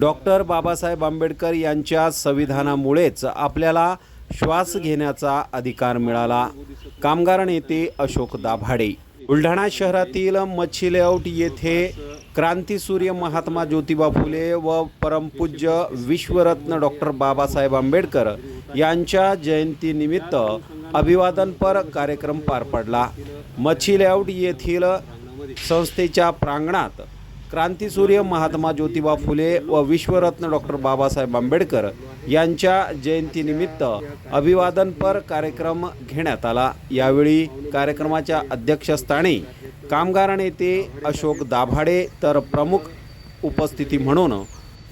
Doctor Babasaheb Ambedkar यांच्या संविधानामुळेच आपल्याला श्वास घेण्याचा अधिकार मिळाला. कामगार नेते अशोक दाभाडे. बुलढाणा शहरातील मच्छी लेआउट येथे क्रांतीसूर्य महात्मा ज्योतिबा फुले व परमपूज्य विश्वरत्न डॉक्टर बाबासाहेब आंबेडकर यांच्या जयंतीनिमित्त अभिवादनपर कार्यक्रम पार पडला. मच्छी लेआउट येथील संस्थेच्या प्रांगणात क्रांतीसूर्य महात्मा ज्योतिबा फुले व विश्वरत्न डॉक्टर बाबासाहेब आंबेडकर यांच्या जयंतीनिमित्त अभिवादनपर कार्यक्रम घेण्यात आला. यावेळी कार्यक्रमाच्या अध्यक्षस्थानी कामगार नेते अशोक दाभाडे तर प्रमुख उपस्थिती म्हणून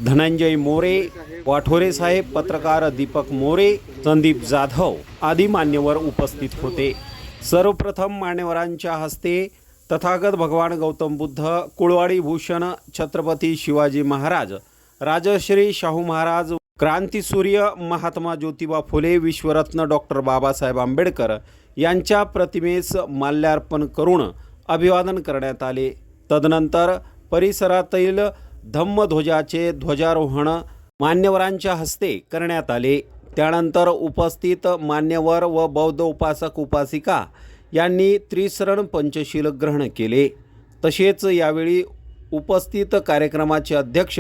धनंजय मोरे वाठोरे साहेब पत्रकार दीपक मोरे संदीप जाधव आदी मान्यवर उपस्थित होते. सर्वप्रथम मान्यवरांच्या हस्ते तथागत भगवान गौतम बुद्ध कुळवाडी भूषण छत्रपती शिवाजी महाराज राजश्री शाहू महाराज क्रांतीसूर्य महात्मा ज्योतिबा फुले विश्वरत्न डॉक्टर बाबासाहेब आंबेडकर यांच्या प्रतिमेस माल्यार्पण करून अभिवादन करण्यात आले. तदनंतर परिसरातील धम्मध्वजाचे ध्वजारोहण मान्यवरांच्या हस्ते करण्यात आले. त्यानंतर उपस्थित मान्यवर व बौद्ध उपासक उपासिका यांनी त्रिसरण पंचशील ग्रहण केले. तसेच यावेळी उपस्थित कार्यक्रमाचे अध्यक्ष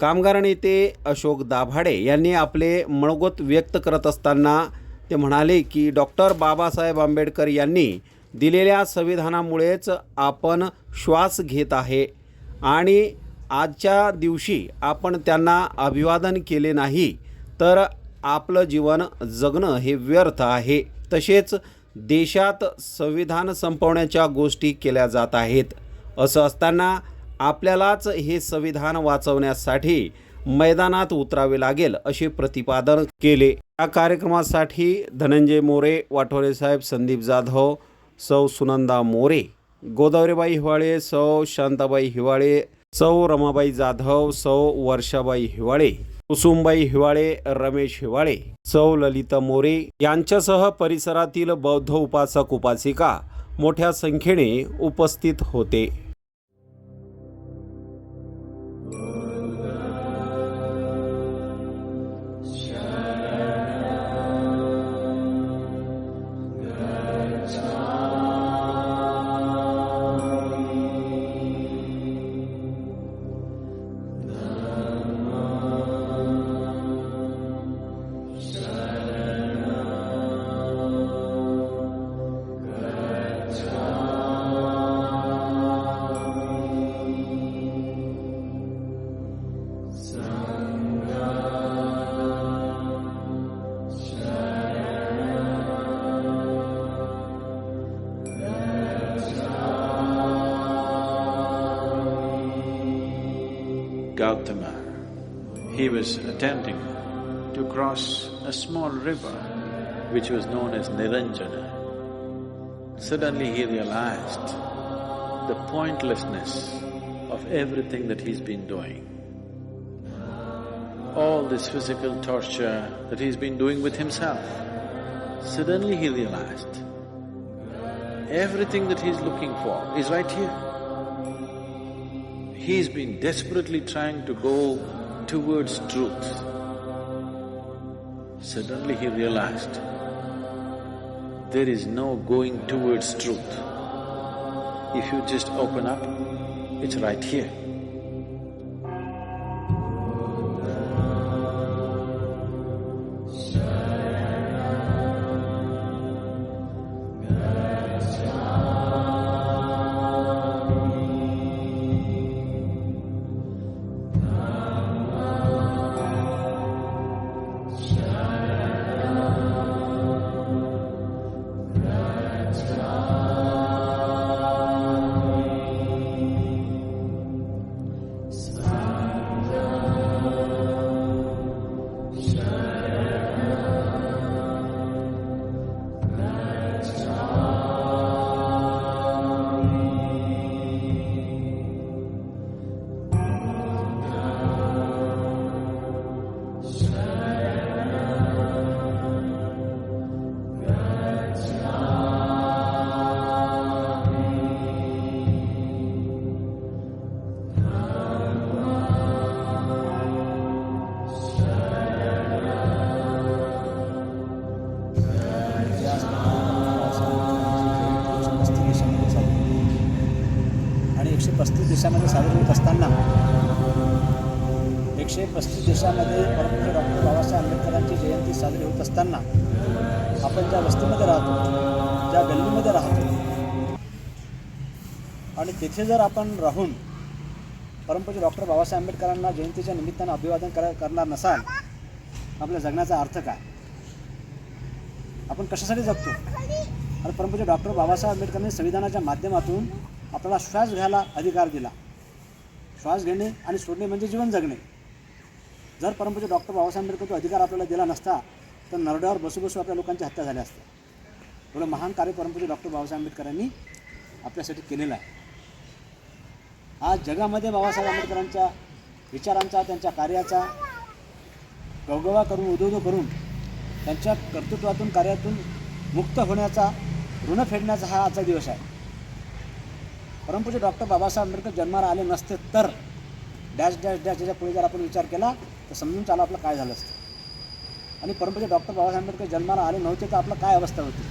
कामगार नेते अशोक दाभाडे यांनी आपले मनोगत व्यक्त करत असताना ते म्हणाले की डॉक्टर बाबासाहेब आंबेडकर यांनी दिलेल्या संविधानामुळेच आपण श्वास घेत आहे आणि आजच्या दिवशी आपण त्यांना अभिवादन केले नाही तर आपलं जीवन जगणं हे व्यर्थ आहे. तसेच देशात संविधान संपवण्याच्या गोष्टी केल्या जात आहेत. असं असताना आपल्यालाच हे संविधान वाचवण्यासाठी मैदानात उतरावे लागेल असे प्रतिपादन केले. या कार्यक्रमासाठी धनंजय मोरे वाठोरे साहेब संदीप जाधव सौ सुनंदा मोरे गोदावरीबाई हिवाळे सौ शांताबाई हिवाळे सौ रमाबाई जाधव सौ वर्षाबाई हिवाळे कुसुमबाई हिवाळे रमेश हिवाळे सौ ललिता मोरे यांच्यासह परिसरातील बौद्ध उपासक उपासिका मोठ्या संख्येने उपस्थित होते. Gautama. He was attempting to cross a small river which was known as Niranjana. Suddenly he realized the pointlessness of everything that he's been doing. All this physical torture that he's been doing with himself. Suddenly he realized everything that he's looking for is right here. He's been desperately trying to go towards truth. Suddenly he realized there is no going towards truth. If you just open up, it's right here. देशामध्ये सादर होत असताना एकशे पस्तीस देशामध्ये परमपूज्य doctor Babasaheb आंबेडकरांची जयंती साजरी होत असताना आपण ज्या वस्तीमध्ये राहतो ज्या गल्लीमध्ये राहतो आणि तिथे जर आपण राहून परमपूज्य डॉक्टर बाबासाहेब आंबेडकरांना जयंतीच्या निमित्तानं अभिवादन करा करणार नसाल आपल्या जगण्याचा अर्थ काय? आपण कशासाठी जगतो? आणि परमपूज्य डॉक्टर बाबासाहेब आंबेडकरांनी संविधानाच्या माध्यमातून आपल्याला श्वास घ्यायला अधिकार दिला. श्वास घेणे आणि सोडणे म्हणजे जीवन जगणे. जर परंपरेचे डॉक्टर बाबासाहेब आंबेडकर तो अधिकार आपल्याला दिला नसता तर नरड्यावर बसू बसू आपल्या लोकांची हत्या झाल्या असत्या एवढं महान कार्य परंपरेचे डॉक्टर बाबासाहेब आंबेडकरांनी आपल्यासाठी केलेलं आहे. आज जगामध्ये बाबासाहेब आंबेडकरांच्या विचारांचा त्यांच्या कार्याचा गवगवा करून उदोदो करून त्यांच्या कर्तृत्वातून कार्यातून मुक्त होण्याचा ऋण फेडण्याचा हा आजचा दिवस आहे. परंतु डॉक्टर बाबासाहेब आंबेडकर जन्माला आले नसते तर डॅश डॅश डॅश याच्यापुढे जर आपण विचार केला तर समजून चालू आपलं काय झालं असतं. आणि परंतु डॉक्टर बाबासाहेब आंबेडकर जन्माला आले नव्हते तर आपलं काय अवस्था होती?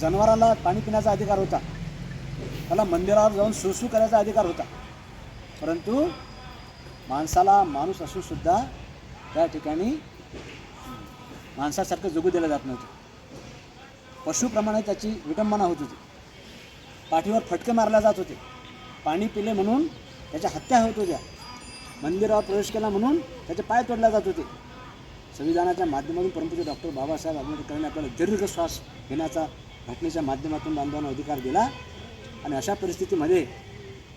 जनावराला पाणी पिण्याचा अधिकार होता. त्याला मंदिरावर जाऊन सुसू करायचा अधिकार होता. परंतु माणसाला माणूस असूनसुद्धा त्या ठिकाणी माणसासारखं जगू दिलं जात नव्हतं. पशुप्रमाणे त्याची विटंबना होत होती. पाठीवर फटके मारले जात होते. पाणी पिले म्हणून त्याच्या हत्या होत होत्या. मंदिरावर प्रवेश केला म्हणून त्याचे पाय तोडले जात होते. संविधानाच्या माध्यमातून परंतु डॉक्टर बाबासाहेब आंबेडकरांनी आपल्याला दीर्घ श्वास घेण्याचा घटनेच्या माध्यमातून बांधवांना अधिकार दिला. आणि अशा परिस्थितीमध्ये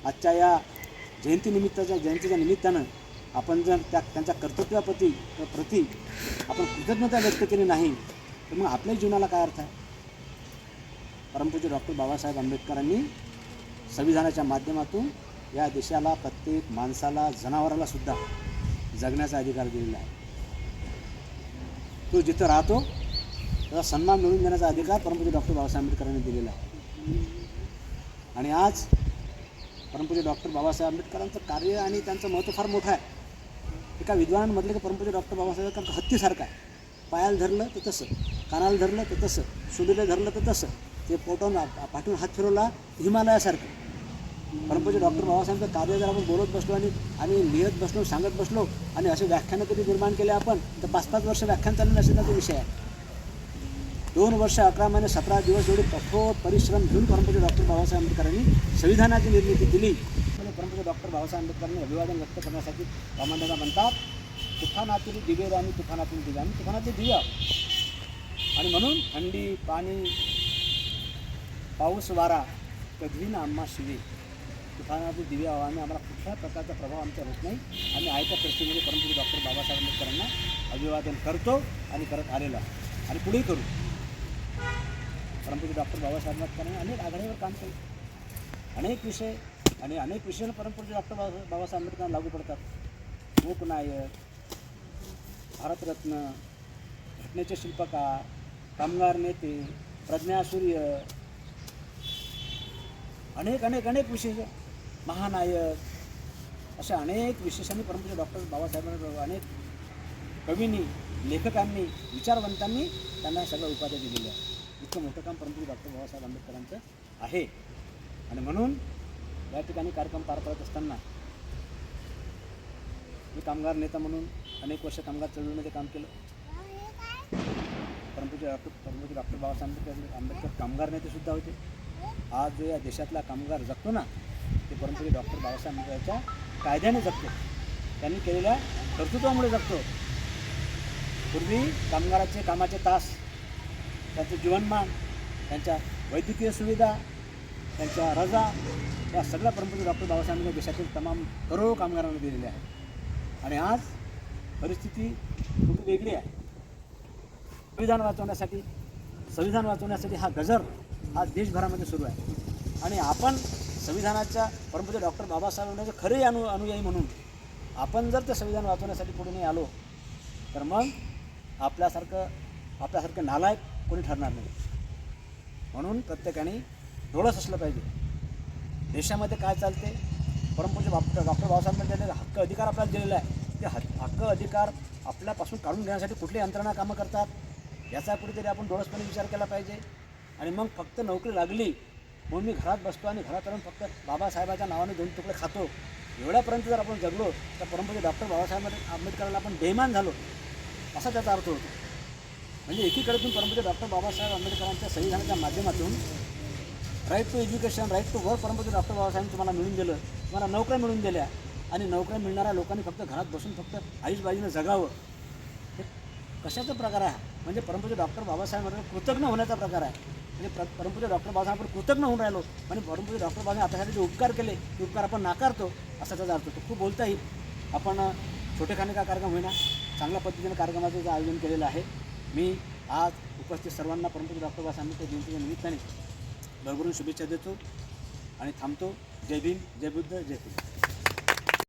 आजच्या या जयंतीनिमित्ताच्या जयंतीच्या निमित्तानं आपण जर त्या त्यांच्या कर्तृत्वाप्रती प्रती आपण कृतज्ञता व्यक्त केली नाही तर मग आपल्या जीवनाला काय अर्थ आहे? परमपूज्य डॉक्टर बाबासाहेब आंबेडकरांनी संविधानाच्या माध्यमातून या देशाला प्रत्येक माणसाला जनावराला सुद्धा जगण्याचा अधिकार दिलेला आहे. तो जिथं राहतो त्याचा सन्मान मिळवून देण्याचा अधिकार परमपूज्य डॉक्टर बाबासाहेब आंबेडकरांनी दिलेला आहे. आणि आज परमपूज्य डॉक्टर बाबासाहेब आंबेडकरांचं कार्य आणि त्यांचं महत्त्व फार मोठं आहे. एका विद्वानांमधले की परमपूज्य डॉक्टर बाबासाहेब आंबेडकर हत्तीसारखं आहे. पायाला धरलं तर तसं कानाला धरलं तर तसं सुडीला धरलं तर तसं ते पोटावून पाठवून हात फिरवला हिमालयासारखं. परंतु डॉक्टर बाबासाहेबांचं कार्य जर आपण बोलत बसलो आणि आणि लिहित बसलो सांगत बसलो आणि असे व्याख्यानं कधी निर्माण केले आपण तर पाच पाच वर्ष व्याख्यान चाललं नसेल तो विषय. आहे दोन वर्ष अकरा महिने सतरा दिवस एवढे कठोर परिश्रम घेऊन परंतु डॉक्टर बाबासाहेब आंबेडकरांनी संविधानाची निर्मिती दिली परंतु डॉक्टर बाबासाहेब आंबेडकरांनी अभिवादन व्यक्त करण्यासाठी रामांना म्हणतात तुफानातील दिवे आणि तुफानातील दिवे. आणि तुफानातील दिव्या आणि म्हणून थंडी पाणी पाऊस वारा कधी ना आम्हा शिवे. तुफानातील दिवे आव्हाने आम्हाला कुठल्या प्रकारचा प्रभाव आमच्या होत नाही. आम्ही आहे त्या परिस्थितीमध्ये परंतु डॉक्टर बाबासाहेब आंबेडकरांना अभिवादन करतो आणि करत आलेलो आणि पुढेही करू. परंतु डॉक्टर बाबासाहेब आंबेडकरांनी अनेक आघाडीवर काम केलं. अनेक विषय आणि अनेक विषय परंपरेचे डॉक्टर बाबा बाबासाहेब आंबेडकरांना लागू पडतात. लोकनायक भारतरत्न घटनेचे शिल्पकार कामगार नेते प्रज्ञासूर्य अनेक अनेक अनेक विशेष महानायक अशा अनेक विशेषांनी परंतु डॉक्टर बाबासाहेबांना अनेक कवींनी लेखकांनी विचारवंतांनी त्यांना सगळ्या उपाध्या दिलेल्या इतकं मोठं काम परंतु डॉक्टर बाबासाहेब आंबेडकरांचं आहे. आणि म्हणून या ठिकाणी कार्यक्रम पार पडत असताना मी कामगार नेता म्हणून अनेक वर्ष कामगार चळवळीमध्ये काम केलं. परंतु डॉक्टर परंतु डॉक्टर बाबासाहेब आंबेडकर आंबेडकर कामगार नेतेसुद्धा होते. आज जो या देशातला कामगार जगतो ना ते परंतु डॉक्टर बाबासाहेब आंबेडकरच्या कायद्याने जगतो. त्यांनी केलेल्या कर्तृत्वामुळे जगतो. पूर्वी कामगाराचे कामाचे तास त्यांचं जीवनमान त्यांच्या वैद्यकीय सुविधा त्यांच्या रजा या सगळ्या परंपरा डॉक्टर बाबासाहेबांनी देशातील तमाम करोडो कामगारांना दिलेल्या आहेत. आणि आज परिस्थिती खूप वेगळी आहे. संविधान वाचवण्यासाठी संविधान वाचवण्यासाठी हा गजर आज देशभरामध्ये सुरू आहे. आणि आपण संविधानाच्या परंपरे डॉक्टर बाबासाहेबांचे खरे अनु अनुयायी म्हणून आपण जर ते संविधान वाचवण्यासाठी पुढे नाही आलो तर मग आपल्यासारखं आपल्यासारखं नालायक कोणी ठरणार नाही. म्हणून प्रत्येकाने डोळस असलं पाहिजे. देशामध्ये काय चालते परंपरेचे बाप डॉक्टर बाबासाहेब आंबेडकर हक्क अधिकार आपल्याला दिलेला आहे ते हक्क अधिकार आपल्यापासून काढून घेण्यासाठी कुठली यंत्रणा कामं करतात? याचा कुठेतरी आपण डोळसपणे विचार केला पाहिजे. आणि मग फक्त नोकरी लागली म्हणून मी घरात बसतो आणि घरात राहून फक्त बाबासाहेबाच्या नावाने दोन तुकडे खातो. एवढ्यापर्यंत जर आपण जगलो तर परमपूज्य डॉक्टर बाबासाहेब आंबेडकरांना आपण बेमान झालो. असा त्याचा अर्थ होतो. म्हणजे एकीकडे तुम्ही परमपूज्य डॉक्टर बाबासाहेब आंबेडकरांच्या संविधानाच्या माध्यमातून right to education right to work परमपूज्य डॉक्टर बाबासाहेब तुम्हाला मिळून दिलं तुम्हाला नोकऱ्या मिळून दिल्या आणि नोकऱ्या मिळणाऱ्या लोकांनी फक्त घरात बसून फक्त आईशबाजीनं जगावं. हे कशाचा प्रकार आहे? म्हणजे परमपूज्य डॉक्टर बाबासाहेबांवर कृतज्ञ होण्याचा प्रकार आहे. म्हणजे प्र परमपूज्य डॉक्टर बाबासाहेब आपण कृतज्ञ होऊन राहिलो. आणि परमपूज्य डॉक्टर बाबासाहेब आपल्यासाठी जे उपकार केले ते उपकार आपण नाकारतो असा त्याचा अर्थ होतो. खूप बोलता येईल. आपण छोटेखाने का कार्यक्रम होईना. चांगल्या पद्धतीने कार्यक्रमाचं जे आयोजन केलेलं आहे मी आज उपस्थित सर्वांना परमपूज्य डॉक्टर बाबासाहेब आंबेडकर जयंतीच्या निमित्ताने भरभरून शुभेच्छा देतो आणि थांबतो. जय भीम जय बुद्ध जय हिंद